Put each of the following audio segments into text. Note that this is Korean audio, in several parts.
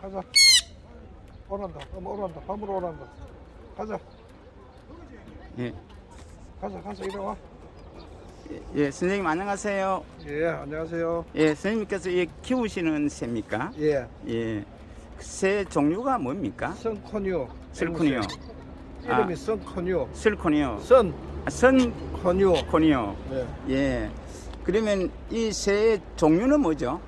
가자. 오란다. 엄마 오란다. 밤으로 오란다. 가자. 예. 가자. 가자. 이리 와. 예, 선생님 안녕하세요. 예, 안녕하세요. 예, 선생님께서 이 키우시는 새입니까? 예, 예. 새 종류가 뭡니까? 선코뉴. 이름이 아. 선코뉴. 슬코니요. 선 아, 선코니요. 코뉴. 예. 예. 그러면 이 새의 종류는 뭐죠?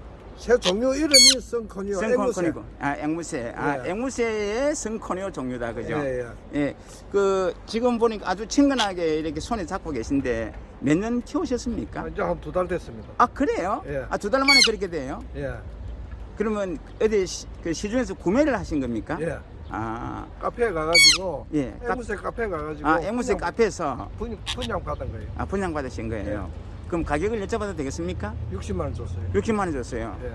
새 종류 이름이 선코뉴. 선코니고. 아, 앵무새. 아, 예. 앵무새의 선코니오 종류다. 그죠? 예, 예. 예. 그 지금 보니까 아주 친근하게 이렇게 손에 잡고 계신데 몇 년 키우셨습니까? 이제 한 두 달 됐습니다. 아, 그래요? 예. 아, 두 달 만에 그렇게 돼요? 예, 그러면 어디 시, 그 시중에서 구매를 하신 겁니까? 예. 아, 카페에 가가지고 예. 카- 앵무새 카페에 가가지고 아, 앵무새 분양- 카페에서 분, 분양 받은 거예요. 아, 분양 받으신 거예요. 그럼 가격을 여쭤봐도 되겠습니까? 60만 원 줬어요. 60만 원 줬어요. 예.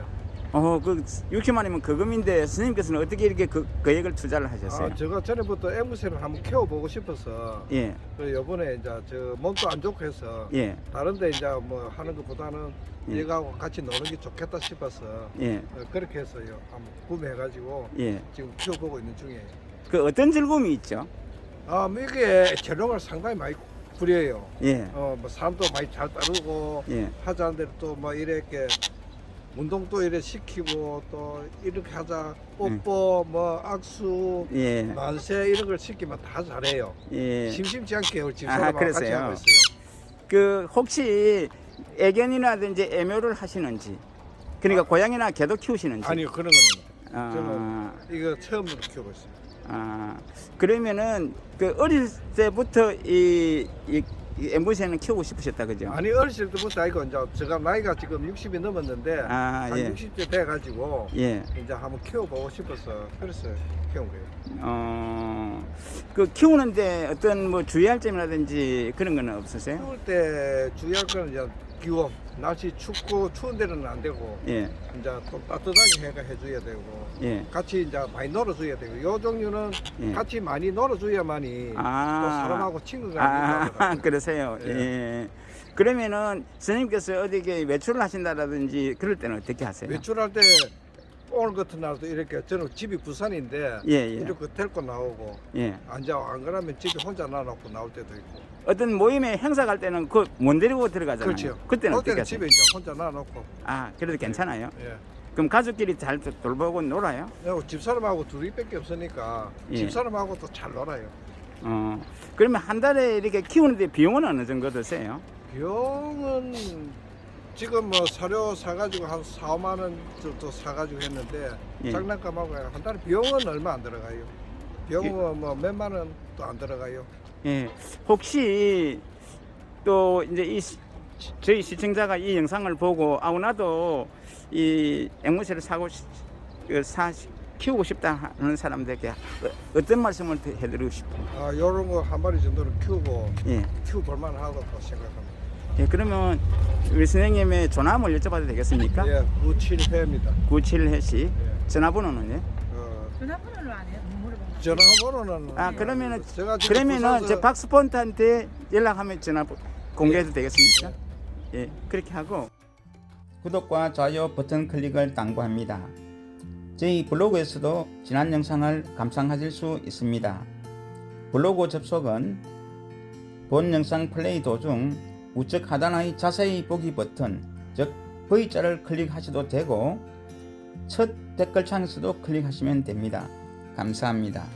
어, 그 60만 원이면 거금인데 선생님께서는 어떻게 이렇게 그 금액을 투자를 하셨어요? 아, 제가 전에부터 앵무새를 한번 키워보고 싶어서 예, 그 요번에 이제 저 몸도 안 좋고 해서 예, 다른데 이제 뭐 하는 것보다는 예. 얘하고 같이 노는 게 좋겠다 싶어서 예, 어, 그렇게 해서 요 한번 구매해가지고 예. 지금 키워보고 있는 중이에요. 그 어떤 즐거움이 있죠? 아, 뭐 이게 재롱을 상당히 많이 부려요. 예, 어, 뭐 사람도 많이 잘 따르고 예, 하자는 대로 또뭐 이렇게 운동도 이래 시키고 또 이렇게 하자 뽀뽀 뭐 악수 예, 만세 이런 걸 시키면 다 잘해요. 예. 심심치 않게 우리 아하, 집사람하고 같이 그랬어요. 하고 있어요. 그 혹시 애견이라든지 애묘를 하시는지, 그러니까 고양이나 개도 키우시는지. 아니요 그런 거는 아, 저는 이거 처음으로 키우고 있어요. 아, 그러면은 그 어릴 때부터 이, 이, 이 엠보시는 키우고 싶으셨다 그죠? 아니 어렸을 때부터 아이고 이제 제가 나이가 지금 60이 넘었는데 아, 한 예. 60대 돼 가지고 예. 이제 한번 키워보고 싶어서 그래서 키운 거예요. 어, 그 키우는데 어떤 뭐 주의할 점이라든지 그런 건 없으세요? 키울 때 주의할 거는 이제 기온, 날씨 춥고 추운 데는 안 되고 예, 이제 또 따뜻하게 해가 해줘야 되고 예. 같이 이제 많이 놀아줘야 되고 요 종류는 예. 같이 많이 놀아줘야만이 아. 또 사람하고 친구가 아, 된다더라고요. 그러세요. 예. 예. 그러면은 선생님께서 어디게 외출을 하신다라든지 그럴 때는 어떻게 하세요? 외출할 때 오늘 같은 날도 이렇게 저는 집이 부산인데 예, 예. 이렇게 데리고 나오고 예. 앉아 안 그러면 집에 혼자 놔놓고 나올 때도 있고 어떤 모임에 행사 갈 때는 그 못 데리고 들어가잖아요. 그렇죠. 그때는 어떻게 그때는 하세요? 집에 이제 혼자 놔놓고 아, 그래도 괜찮아요. 예. 그럼 가족끼리 잘 돌보고 놀아요? 그리고 집사람하고 둘이밖에 없으니까 예. 집사람하고 또잘 놀아요. 어. 그러면 한 달에 이렇게 키우는데 비용은 어느 정도 드세요? 비용은 지금 뭐 사료 사가지고 한 4, 5만 원 정도 사가지고 했는데 예. 장난감하고 한 달에 비용은 얼마 안 들어가요. 비용은 뭐 몇만 원도 안 들어가요. 예. 혹시 또 이제 이 시- 저희 시청자가 이 영상을 보고 아우 나도 이 앵무새를 사고 싶- 그 사 키우고 싶다 하는 사람들에게 어- 어떤 말씀을 드- 해드리고 싶어요? 아, 요런 거 한 마리 정도는 키우고 예. 키워볼 만하다고 생각합니다. 예, 그러면 우리 선생님의 전화번호 여쭤봐도 되겠습니까? 예, 97회입니다. 97해시 예. 전화번호는요? 어, 전화번호를 안 해요? 전화번호는 아 그러면은 제가 지금 그러면은 부산서- 제 박스폰트한테 연락하면 전화 공개해도 되겠습니까? 예 그렇게 하고 구독과 좋아요 버튼 클릭을 당부합니다. 저희 블로그에서도 지난 영상을 감상하실 수 있습니다. 블로그 접속은 본 영상 플레이 도중 우측 하단의 자세히 보기 버튼 즉 V자를 클릭하셔도 되고 첫 댓글 창에서도 클릭하시면 됩니다. 감사합니다.